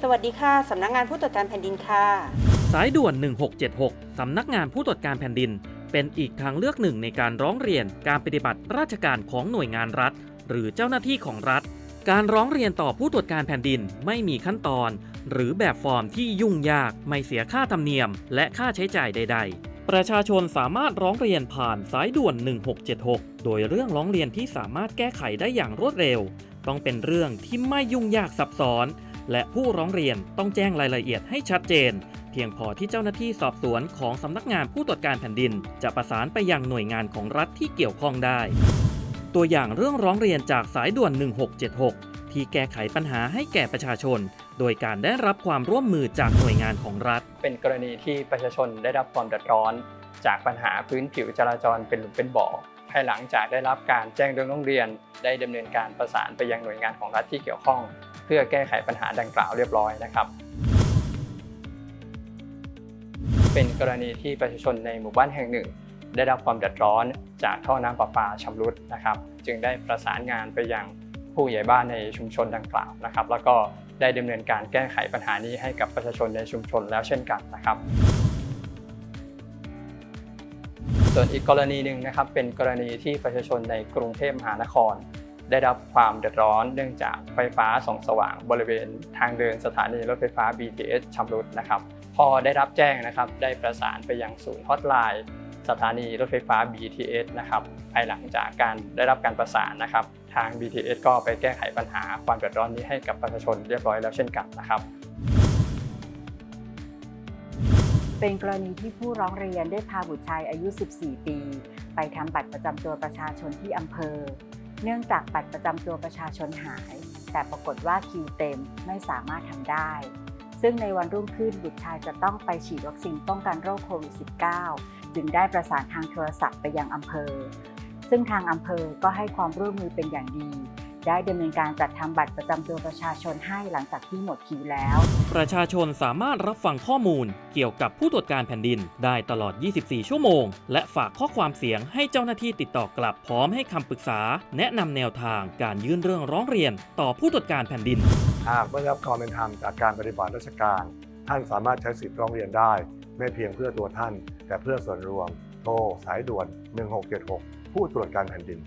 สวัสดีค่ะ สำนักงานผู้ตรวจการแผ่นดินค่ะ สายด่วน 1676 สำนักงานผู้ตรวจการแผ่นดิน เป็นอีกทางเลือกหนึ่งในการร้องเรียนการปฏิบัติราชการของหน่วยงานรัฐ หรือเจ้าหน้าที่ของรัฐ การร้องเรียนต่อผู้ตรวจการแผ่นดินไม่มีขั้นตอน หรือแบบฟอร์มที่ยุ่งยากไม่เสียค่าธรรมเนียม และค่าใช้จ่ายใด ๆประชาชนสามารถร้องเรียนผ่านสายด่วน 1676 โดยเรื่องร้องเรียนที่สามารถแก้ไขได้อย่างรวดเร็ว ต้องเป็นเรื่องที่ไม่ยุ่งยากซับซ้อน และผู้ร้องเรียนต้องแจ้งรายละเอียดให้ชัดเจน เพียงพอที่เจ้าหน้าที่สอบสวนของสำนักงานผู้ตรวจการแผ่นดิน จะประสานไปยังหน่วยงานของรัฐที่เกี่ยวข้องได้ ตัวอย่างเรื่องร้องเรียนจากสายด่วน 1676 ที่แก้ไขปัญหาให้แก่ประชาชน โดยการได้รับความร่วมมือจากหน่วยงานของรัฐ เป็นกรณีที่ประชาชนได้รับความเดือดร้อน จากปัญหาพื้นผิวจราจรเป็นหลุมเป็นบ่อภายหลังจากได้รับการแจ้งเรื่องร้องเรียน ได้ดำเนินการประสานไปยังหน่วยงานของรัฐที่เกี่ยวข้อง เพื่อแก้ไขปัญหาดังกล่าวเรียบร้อยนะครับ เป็นกรณีที่ประชาชนในหมู่บ้านแห่งหนึ่ง ได้รับความเดือดร้อนจากท่อน้ำประปาชำรุดนะครับ จึงได้ประสานงานไปยังผู้ใหญ่บ้านในชุมชนดังกล่าวนะครับ แล้วก็ได้ดำเนินการแก้ไขปัญหานี้ให้กับประชาชนในชุมชนแล้วเช่นกันนะครับ ส่วนอีกกรณีหนึ่งนะครับ เป็นกรณีที่ประชาชนในกรุงเทพมหานคร ได้รับความเดือดร้อนเนื่องจากไฟฟ้าส่องสว่างบริเวณทางเดินสถานีรถไฟฟ้า BTS ชำรุดนะครับพอได้รับแจ้งนะครับได้ประสานไปยังศูนย์ฮอตไลน์สถานีรถไฟฟ้า BTS นะครับภายหลังจากการได้รับการประสานนะครับ ทาง BTS ก็ไปแก้ไขปัญหาความเดือดร้อนนี้ให้กับประชาชนเรียบร้อยแล้วเช่นกันนะครับ เป็นกรณีที่ผู้ร้องเรียนได้พาบุตรชายอายุ 14 ปี ไปทำบัตรประจำตัวประชาชนที่อำเภอ เนื่องจากบัตรประจำตัวประชาชนหาย แต่ปรากฏว่าคิวเต็มไม่สามารถทำได้ ซึ่งในวันรุ่งขึ้นบุตรชายจะต้องไปฉีดวัคซีนป้องกันโรคโควิด -19 จึงได้ประสานทางโทรศัพท์ไปยังอำเภอ ซึ่งทางอำเภอก็ให้ความร่วมมือเป็นอย่างดี ได้ดำเนินการจัดทำบัตรประจำตัวประชาชนให้หลังจากที่หมดคิวแล้ว ประชาชนสามารถรับฟังข้อมูลเกี่ยวกับผู้ตรวจการแผ่นดินได้ตลอด 24 ชั่วโมง และฝากข้อความเสียงให้เจ้าหน้าที่ติดต่อกลับพร้อมให้คำปรึกษา แนะนำแนวทางการยื่นเรื่องร้องเรียน ต่อผู้ตรวจการแผ่นดิน หากไม่ได้รับความเป็นธรรมจากการปฏิบัติราชการ ท่านสามารถใช้สิทธิร้องเรียนได้ ไม่เพียงเพื่อตัวท่าน แต่เพื่อส่วนรวม โทรสายด่วน 1676 ผู้ตรวจการแผ่นดิน